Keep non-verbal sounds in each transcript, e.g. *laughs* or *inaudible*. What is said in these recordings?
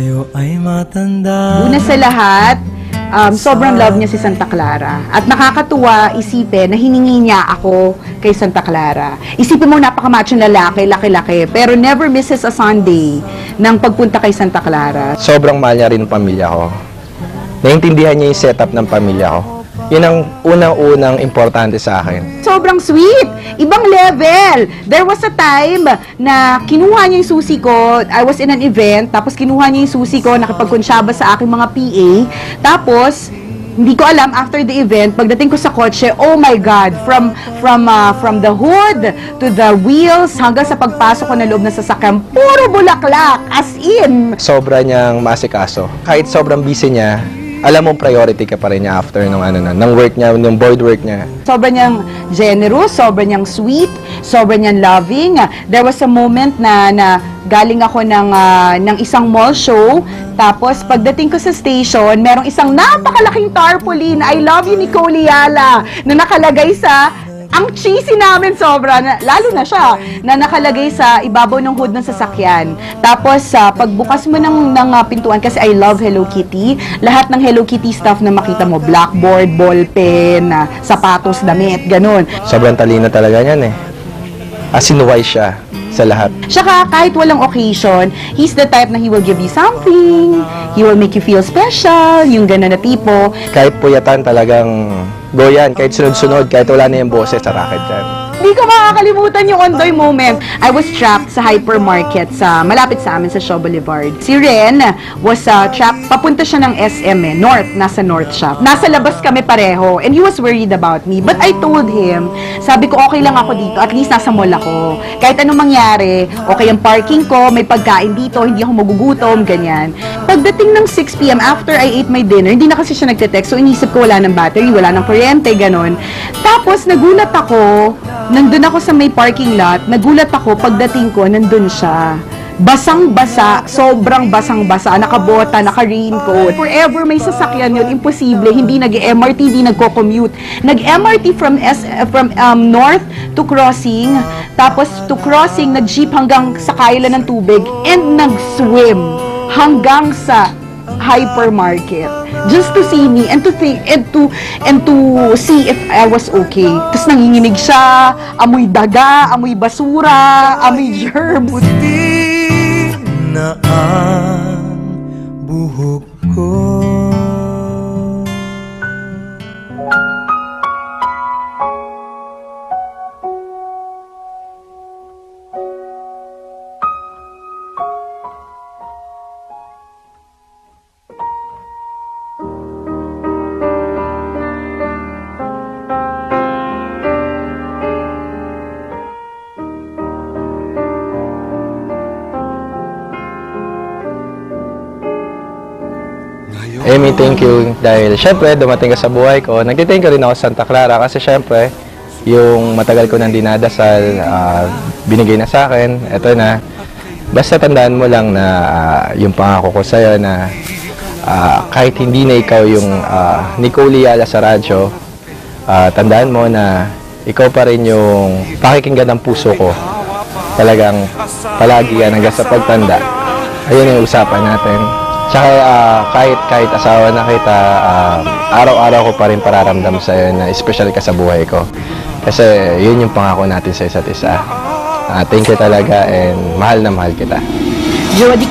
tayo ay matanda. Una sa lahat, um, sobrang love niya si Santa Clara. At nakakatuwa isipin na hiningi niya ako kay Santa Clara. Isipin mo, napakamacho lalaki, laki-laki, pero never misses a Sunday ng pagpunta kay Santa Clara. sobrang mahal niya rin ang pamilya ko. Naintindihan niya yung setup ng pamilya ko. Yun ang unang-unang importante sa akin. Sobrang sweet! Ibang level! There was a time na kinuha niya yung susi ko. I was in an event, tapos kinuha niya yung susi ko, nakipagkunsyaba sa aking mga PA. Tapos, hindi ko alam after the event pagdating ko sa kotse oh my god from from uh, from the hood to the wheels hanggang sa pagpasok ko na loob ng sasakyan puro bulaklak as in Sobra niyang masikaso. Kahit sobrang busy niya, alam mong priority ka pa rin niya after ng ano na, ng work niya, ng board work niya. Sobra niyang generous, sobra niyang sweet, sobra niyang loving. There was a moment na, na galing ako ng, ah, ng isang mall show, tapos pagdating ko sa station, merong isang napakalaking tarpaulin, I love you, Nicole Yala, na nakalagay sa ang cheesy namin sobra, na, lalo na siya, na nakalagay sa ibabaw ng hood ng sasakyan. Tapos, sa pagbukas mo ng, ng ah, pintuan, kasi I love Hello Kitty, lahat ng Hello Kitty stuff na makita mo, blackboard, ballpen, ah, sapatos, damit, ganun. Sobrang talino talaga niyan eh. As in wise siya sa lahat. Tsaka kahit walang occasion, he's the type na he will give you something, he will make you feel special, yung gano'n na tipo. Kahit puyatan talagang go yan. Kahit sunod-sunod, kahit wala na yung boses sa racket yan. Hindi ko makakalimutan yung ondoy moment. I was trapped sa hypermarket sa malapit sa amin sa Shaw Boulevard. Si Ren was uh, trapped, papunta siya ng SM eh, north, nasa north siya. Nasa labas kami pareho and he was worried about me. But I told him, sabi ko okay lang ako dito, at least nasa mall ako. Kahit anong mangyari, okay ang parking ko, may pagkain dito, hindi ako magugutom, ganyan. Pagdating ng 6pm, after I ate my dinner, hindi na kasi siya nagte-text, so inisip ko wala ng battery, wala ng kuryente, ganon. Tapos nagulat ako, nandun ako sa may parking lot, nagulat ako, pagdating ko, nandun siya. Basang-basa, sobrang basang-basa, nakabota, naka-raincoat. Forever may sasakyan yun, imposible, hindi nag-MRT, hindi nagko-commute. Nag-MRT from, S, from um, north to crossing, tapos to crossing, nag-jeep hanggang sa kailan ng tubig, and nag-swim hanggang sa hypermarket just to see me and to think and to and to see if I was okay. Tapos nanginginig siya, amoy daga, amoy basura, amoy germs. Puti na ang buhok ko. Amy, thank you dahil syempre dumating ka sa buhay ko. Nagtithank you rin ako sa Santa Clara kasi syempre yung matagal ko nang dinadasal, ah, binigay na sa akin, eto na. Basta tandaan mo lang na ah, yung pangako ko sa'yo na ah, kahit hindi na ikaw yung uh, Nicole Yala sa radyo, ah, tandaan mo na ikaw pa rin yung pakikinggan ng puso ko. Talagang palagi yan hanggang sa pagtanda. Ayun yung usapan natin. Tsaka ah, kahit kahit asawa na kita, ah, araw-araw ko pa rin pararamdam sa iyo na special ka sa buhay ko. Kasi yun yung pangako natin sa isa't isa. Ah, thank you talaga and mahal na mahal kita. Jody.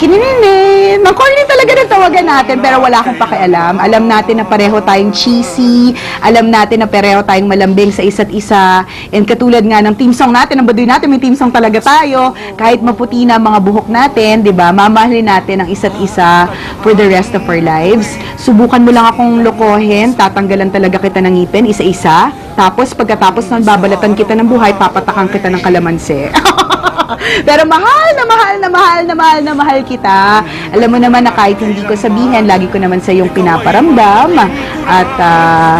Ang corny talaga ng tawagan natin pero wala akong pakialam. Alam natin na pareho tayong cheesy. Alam natin na pareho tayong malambing sa isa't isa. And katulad nga ng team song natin, ang baduy natin, may team song talaga tayo. Kahit maputi na ang mga buhok natin, di ba? Mamahalin natin ang isa't isa for the rest of our lives. Subukan mo lang akong lokohin. Tatanggalan talaga kita ng ngipin, isa-isa. Tapos pagkatapos ng babalatan kita ng buhay, papatakan kita ng kalamansi. *laughs* *laughs* Pero mahal na mahal na mahal na mahal na mahal kita. Alam mo naman na kahit hindi ko sabihin, lagi ko naman sa iyong pinaparamdam. At ah,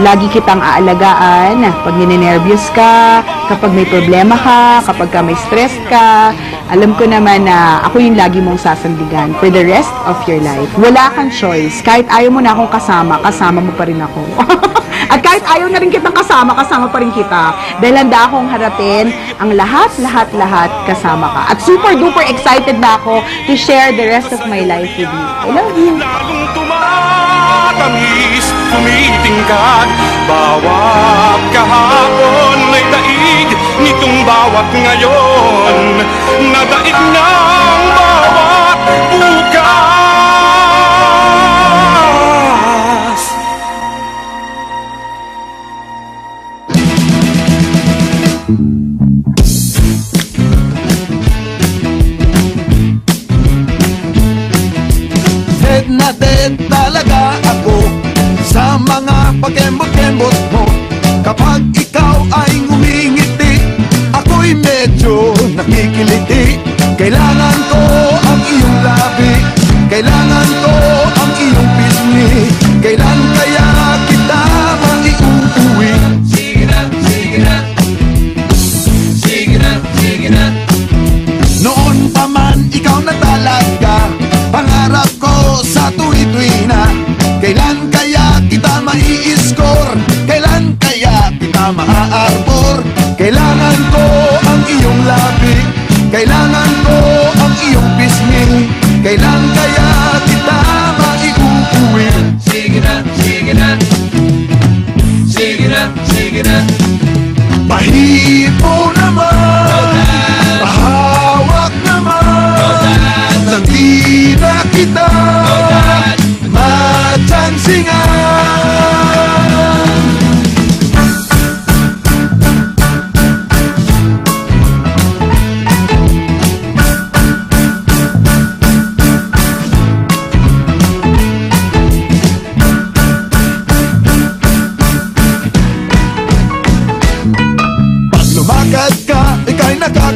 lagi kitang aalagaan pag ninenervyos ka, kapag may problema ka, kapag ka may stress ka. Alam ko naman na ako yung lagi mong sasandigan for the rest of your life. Wala kang choice. Kahit ayaw mo na akong kasama, kasama mo pa rin ako. *laughs* At kahit ayaw na rin kitang kasama, kasama pa rin kita. Dahil handa akong harapin ang lahat, lahat, lahat kasama ka. At super duper excited na ako to share the rest of my life with you. I love you. Lalong tumatamis, tumitingkad Bawat kahapon may daig Nitong bawat ngayon Nadaig ng mga pagkembot-kembot mo Kapag ikaw ay ngumingiti Ako'y medyo nakikiliti. Kailangan ko ang iyong labi Kailangan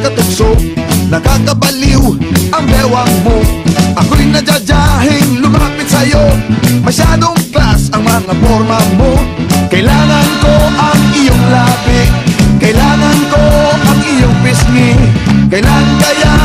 ika'y nakakatukso Nakakabaliw ang bewang mo. Ako'y nadyadyahin lumapit sa'yo. Masyadong class ang mga forma mo. Kailangan ko ang iyong labi Kailangan ko ang iyong pisngi. Kailangan